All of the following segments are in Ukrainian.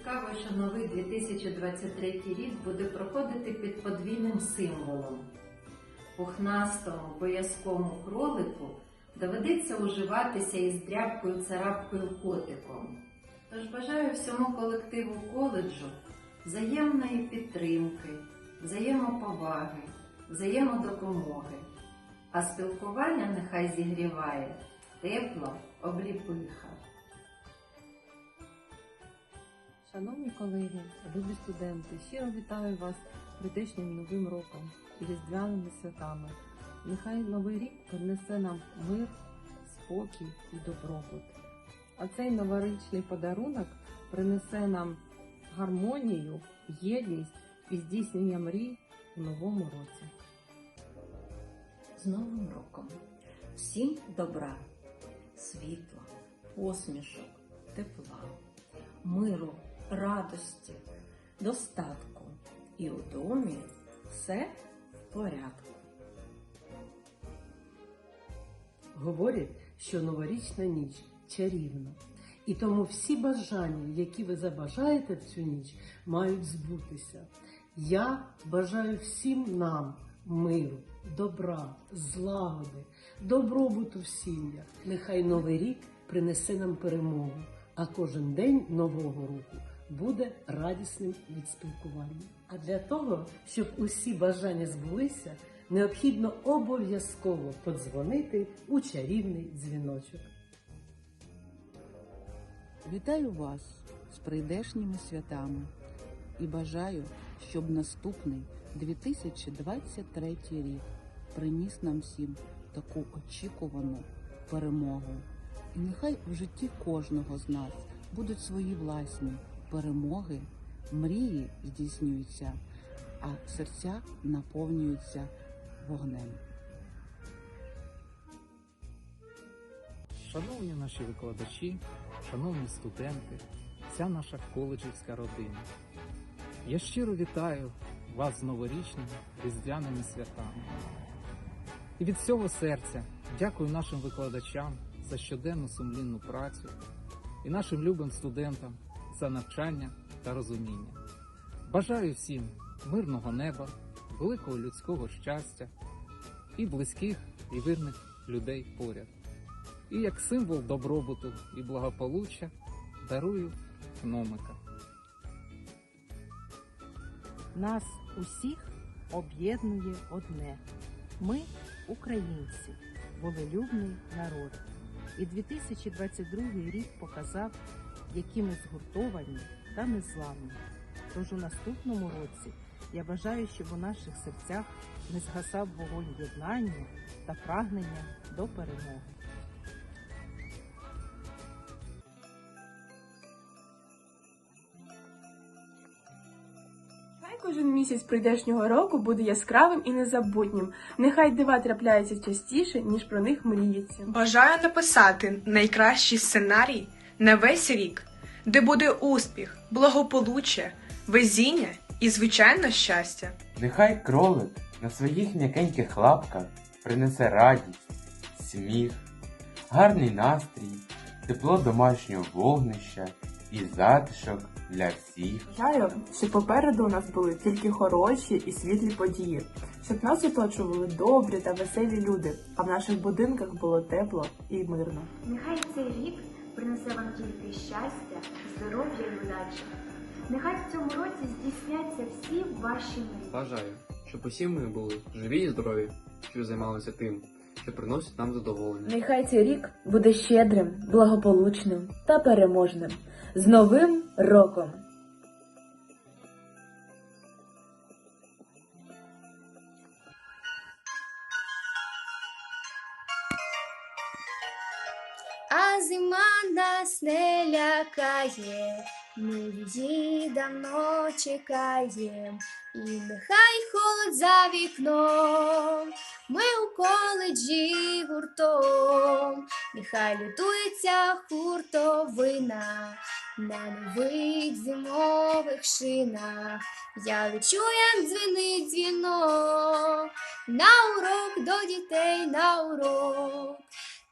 Цікаво, що новий 2023 рік буде проходити під подвійним символом. Пухнастому боязкому кролику доведеться уживатися із дрябкою царапкою котиком. Тож бажаю всьому колективу коледжу взаємної підтримки, взаємоповаги, взаємодопомоги. А спілкування нехай зігріває тепло обліпиха. Шановні колеги, любі студенти, щиро вітаю вас прийдешнім новим роком і різдвяними святами. Нехай новий рік принесе нам мир, спокій і добробут. А цей новорічний подарунок принесе нам гармонію, єдність і здійснення мрій у новому році. з Новим роком. Всім добра, світла, посмішок, тепла, миру, радості, достатку. І у домі все в порядку. Говорять, що новорічна ніч чарівна. І тому всі бажання, які ви забажаєте в цю ніч, мають збутися. Я бажаю всім нам миру, добра, злагоди, добробуту в сім'ях. Нехай новий рік принесе нам перемогу, а кожен день нового року буде радісним від спілкування. А для того, щоб усі бажання збулися, необхідно обов'язково подзвонити у чарівний дзвіночок. Вітаю вас з прийдешніми святами і бажаю, щоб наступний 2023 рік приніс нам всім таку очікувану перемогу. І нехай в житті кожного з нас будуть свої власні перемоги, мрії здійснюються, а серця наповнюються вогнем. Шановні наші викладачі, шановні студенти, вся наша коледжівська родина. Я щиро вітаю вас з новорічними різдвяними святами. І від всього серця дякую нашим викладачам за щоденну сумлінну працю і нашим любим студентам за навчання та розуміння. Бажаю всім мирного неба, великого людського щастя і близьких і вірних людей поряд. І як символ добробуту і благополуччя дарую гномика. Нас усіх об'єднує одне. Ми українці, волелюбний народ. І 2022 рік показав, які ми згуртовані та незламні. Тож у наступному році я бажаю, щоб у наших серцях не згасав вогонь єднання та прагнення до перемоги. Хай кожен місяць прийдешнього року буде яскравим і незабутнім. Нехай дива трапляються частіше, ніж про них мріється. Бажаю написати найкращий сценарій на весь рік, де буде успіх, благополуччя, везіння і, звичайно, щастя. Нехай кролик на своїх м'якеньких лапках принесе радість, сміх, гарний настрій, тепло домашнього вогнища і затишок для всіх. Бажаю, щоб попереду у нас були тільки хороші і світлі події, щоб нас оточували добрі та веселі люди, а в наших будинках було тепло і мирно. Нехай цей рік принесе вам тільки щастя, здоров'я і удачі. Нехай в цьому році здійсняться всі ваші мрії. Бажаю, щоб усі ми були живі і здорові, що займалися тим, що приносить нам задоволення. Нехай цей рік буде щедрим, благополучним та переможним. З Новим роком! А зима нас не лякає, ми її давно чекаєм, і нехай холод за вікном, ми у коледжі гуртом, нехай лютується хуртовина на нових зимових шинах. Я лечу, як дзвінить дзвінок, на урок до дітей на урок.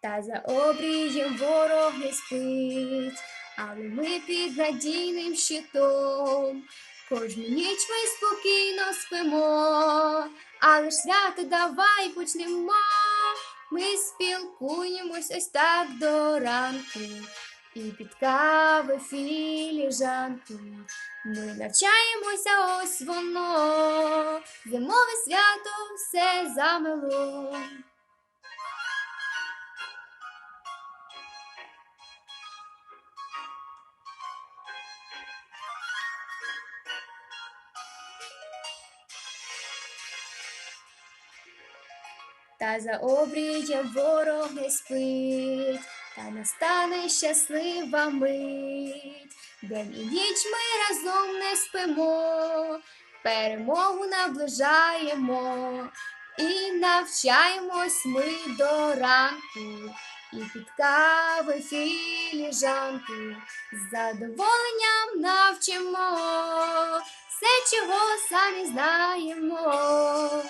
Та за обрієм ворог не спить, але ми під надійним щитом. Кожну ніч ми спокійно спимо, але ж свято давай почнемо. Ми спілкуємось ось так до ранку, і під кави філіжанку. Ми навчаємося, ось воно, зимове свято все замело. Та за обрієм ворог не спить, та настане щаслива мить. День і ніч ми разом не спимо, перемогу наближаємо і навчаємось ми до ранку, і під кави філіжанку з задоволенням навчимо все, чого самі знаємо.